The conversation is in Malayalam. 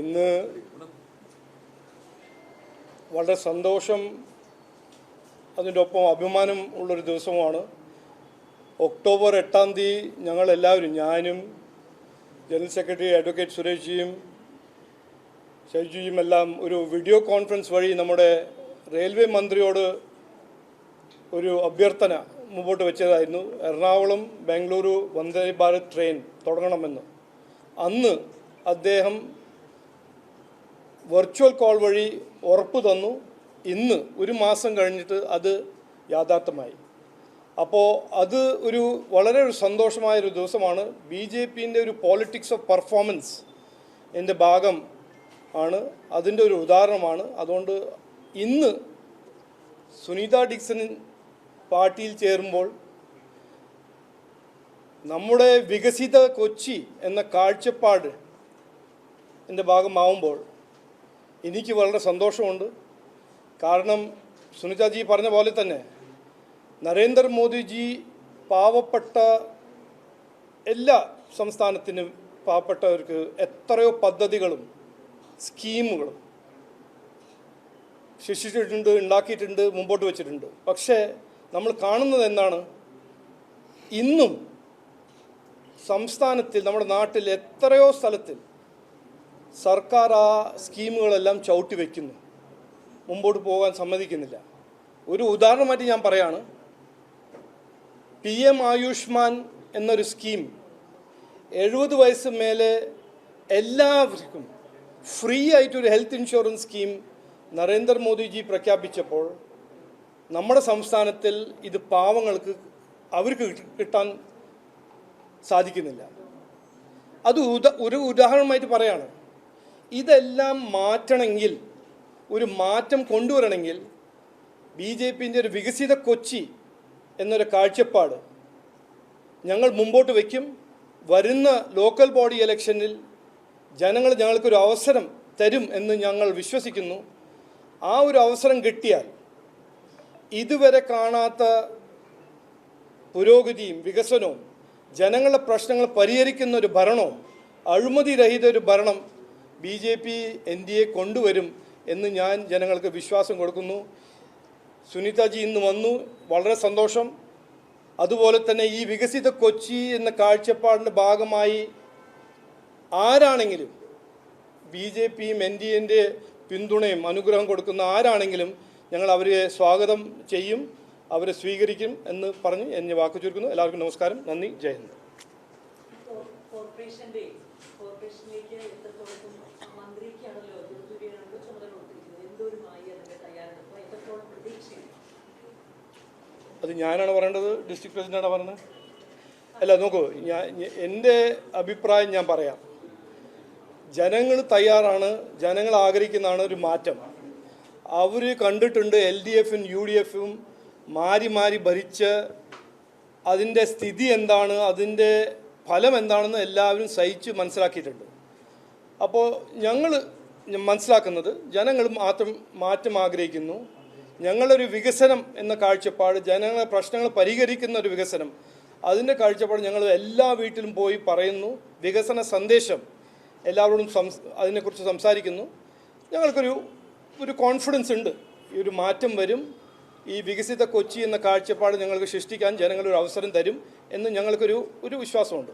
ഇന്ന് വളരെ സന്തോഷം അതിന്റെ ഒപ്പം അഭിമാനം ഉള്ളൊരു ദിവസമാണ്. ഒക്ടോബർ എട്ടാം തീയതി ഞങ്ങളെല്ലാവരും ഞാനും ജനറൽ സെക്രട്ടറി അഡ്വക്കേറ്റ് സുരേഷ്ജിയും ഷൈജുജിയും എല്ലാം ഒരു വീഡിയോ കോൺഫറൻസ് വഴി നമ്മുടെ റെയിൽവേ മന്ത്രിയോട് ഒരു അഭ്യർത്ഥന മുമ്പോട്ട് വെച്ചതായിരുന്നു. എറണാകുളം ബാംഗ്ലൂരു വന്ദേ ഭാരത് ട്രെയിൻ തുടങ്ങണമെന്ന്. അന്ന് അദ്ദേഹം വെർച്വൽ കോൾ വഴി ഉറപ്പ് തന്നു. ഇന്ന് ഒരു മാസം കഴിഞ്ഞിട്ട് അത് യാഥാർത്ഥ്യമായി. അപ്പോൾ അത് ഒരു വളരെ ഒരു സന്തോഷമായൊരു ദിവസമാണ്. ബി ജെ പിന്റെ ഒരു പോളിറ്റിക്സ് ഓഫ് പെർഫോമൻസ് എന്റെ ഭാഗം ആണ്. അതിന്റെ ഒരു ഉദാഹരണമാണ്. അതുകൊണ്ട് ഇന്ന് സുനിത ഡിക്സൺ പാർട്ടിയിൽ ചേരുമ്പോൾ നമ്മുടെ വികസിത കൊച്ചി എന്ന കാഴ്ചപ്പാട് എന്റെ ഭാഗമാവുമ്പോൾ എനിക്ക് വളരെ സന്തോഷമുണ്ട്. കാരണം സുനിതാജി പറഞ്ഞ പോലെ തന്നെ നരേന്ദ്രമോദിജി പാവപ്പെട്ട എല്ലാ സംസ്ഥാനത്തിനും പാവപ്പെട്ടവർക്ക് എത്രയോ പദ്ധതികളും സ്കീമുകളും ശിക്ഷിച്ചിട്ടുണ്ട് ഉണ്ടാക്കിയിട്ടുണ്ട് മുമ്പോട്ട് വെച്ചിട്ടുണ്ട്. പക്ഷേ നമ്മൾ കാണുന്നത് എന്താണ്? ഇന്നും സംസ്ഥാനത്തിൽ നമ്മുടെ നാട്ടിൽ എത്രയോ സ്ഥലത്തിൽ സർക്കാർ ആ സ്കീമുകളെല്ലാം ചവിട്ടി വയ്ക്കുന്നു മുമ്പോട്ട് പോകാൻ സമ്മതിക്കുന്നില്ല. ഒരു ഉദാഹരണമായിട്ട് ഞാൻ പറയാണ്. പി എം ആയുഷ്മാൻ എന്നൊരു സ്കീം എഴുപത് വയസ്സ് മേലെ എല്ലാവർക്കും ഫ്രീ ആയിട്ടൊരു ഹെൽത്ത് ഇൻഷുറൻസ് സ്കീം നരേന്ദ്രമോദിജി പ്രഖ്യാപിച്ചപ്പോൾ നമ്മുടെ സംസ്ഥാനത്തിൽ ഇത് പാവങ്ങൾക്ക് അവർക്ക് കിട്ടാൻ സാധിക്കുന്നില്ല. അത് ഉദാ ഒരു ഉദാഹരണമായിട്ട് പറയാണ്. ഇതെല്ലാം മാറ്റണമെങ്കിൽ ഒരു മാറ്റം കൊണ്ടുവരണമെങ്കിൽ ബി ജെ പിന്റെ ഒരു വികസിത കൊച്ചി എന്നൊരു കാഴ്ചപ്പാട് ഞങ്ങൾ മുമ്പോട്ട് വയ്ക്കും. വരുന്ന ലോക്കൽ ബോഡി ഇലക്ഷനിൽ ജനങ്ങൾ ഞങ്ങൾക്കൊരു അവസരം തരും എന്ന് ഞങ്ങൾ വിശ്വസിക്കുന്നു. ആ ഒരു അവസരം കിട്ടിയാൽ ഇതുവരെ കാണാത്ത പുരോഗതിയും വികസനവും ജനങ്ങളുടെ പ്രശ്നങ്ങൾ പരിഹരിക്കുന്ന ഒരു ഭരണവും അഴിമതി രഹിത ഒരു ഭരണം B J P N D A കൊണ്ടുവരും എന്ന് ഞാൻ ജനങ്ങൾക്ക് വിശ്വാസം കൊടുക്കുന്നു. സുനിതാജി ഇന്ന് വന്നു വളരെ സന്തോഷം. അതുപോലെ തന്നെ ഈ വികസിത കൊച്ചി എന്ന കാഴ്ചപ്പാടിന്റെ ഭാഗമായി ആരാണെങ്കിലും ബി ജെ പിയും എൻ ഡി എന്റെ പിന്തുണയും അനുഗ്രഹം കൊടുക്കുന്ന ആരാണെങ്കിലും ഞങ്ങൾ അവരെ സ്വാഗതം ചെയ്യും അവരെ സ്വീകരിക്കും എന്ന് പറഞ്ഞ് എന്നെ വാക്കു ചുരുക്കുന്നു. എല്ലാവർക്കും നമസ്കാരം. നന്ദി. ജയ് ഹിന്ദ്. കോർപ്പറേഷന്റെ കോർപ്പറേഷനിലേക്ക് എത്രത്തോളം അത് ഞാനാണ് പറയേണ്ടത് ഡിസ്ട്രിക്ട് പ്രസിഡന്റാണ് പറയുന്നത് അല്ല നോക്കൂ ഞാൻ എന്റെ അഭിപ്രായം ഞാൻ പറയാം. ജനങ്ങൾ തയ്യാറാണ് ജനങ്ങൾ ആഗ്രഹിക്കുന്നതാണ് ഒരു മാറ്റം. അവർ കണ്ടിട്ടുണ്ട് എൽ ഡി എഫും യു ഡി എഫും മാറി മാറി ഭരിച്ച് അതിന്റെ സ്ഥിതി എന്താണ് അതിന്റെ ഫലം എന്താണെന്ന് എല്ലാവരും സഹിച്ച് മനസ്സിലാക്കിയിട്ടുണ്ട്. അപ്പോൾ ഞങ്ങൾ മനസ്സിലാക്കുന്നത് ജനങ്ങൾ മാത്രം മാറ്റം ആഗ്രഹിക്കുന്നു. ഞങ്ങളൊരു വികസനം എന്ന കാഴ്ചപ്പാട് ജനങ്ങളെ പ്രശ്നങ്ങൾ പരിഹരിക്കുന്ന ഒരു വികസനം അതിന്റെ കാഴ്ചപ്പാട് ഞങ്ങൾ എല്ലാ വീട്ടിലും പോയി പറയുന്നു. വികസന സന്ദേശം എല്ലാവരോടും സംസ് അതിനെക്കുറിച്ച് സംസാരിക്കുന്നു. ഞങ്ങൾക്കൊരു ഒരു കോൺഫിഡൻസ് ഉണ്ട്. ഈ ഒരു മാറ്റം വരും. ഈ വികസിത കൊച്ചി എന്ന കാഴ്ചപ്പാട് ഞങ്ങൾക്ക് സൃഷ്ടിക്കാൻ ജനങ്ങളൊരു അവസരം തരും എന്ന് ഞങ്ങൾക്കൊരു ഒരു വിശ്വാസമുണ്ട്.